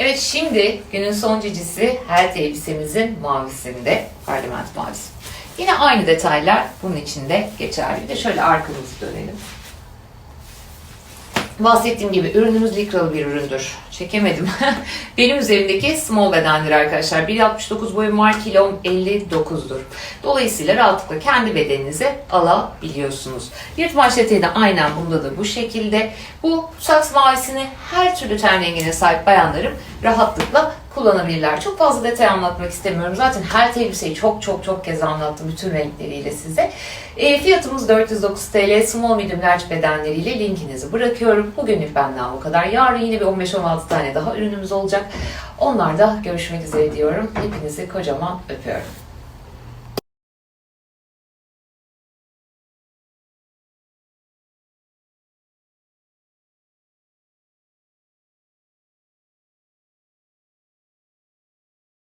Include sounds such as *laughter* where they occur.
Evet şimdi günün son cicisi her elbisemizin mavisinde. Parlament mavisi. Yine aynı detaylar bunun içinde geçerli. Bir de şöyle arkamızı dönelim. Bahsettiğim gibi ürünümüz likralı bir üründür. Çekemedim. *laughs* Benim üzerimdeki small bedendir arkadaşlar. 1.69 boyum var, kilom 59'dur. Dolayısıyla rahatlıkla kendi bedeninize alabiliyorsunuz. Yırtmaç eteği de aynen bunda da bu şekilde. Bu saks mavisini her türlü ten rengine sahip bayanlarım rahatlıkla kullanabilirler. Çok fazla detay anlatmak istemiyorum. Zaten her elbiseyi çok çok çok kez anlattım bütün renkleriyle size. E, fiyatımız 409 TL. Small medium large bedenleriyle linkinizi bırakıyorum. Bugünlük benden bu kadar. Yarın yine bir 15-16 tane daha ürünümüz olacak. Onlarda görüşmek üzere diyorum. Hepinizi kocaman öpüyorum.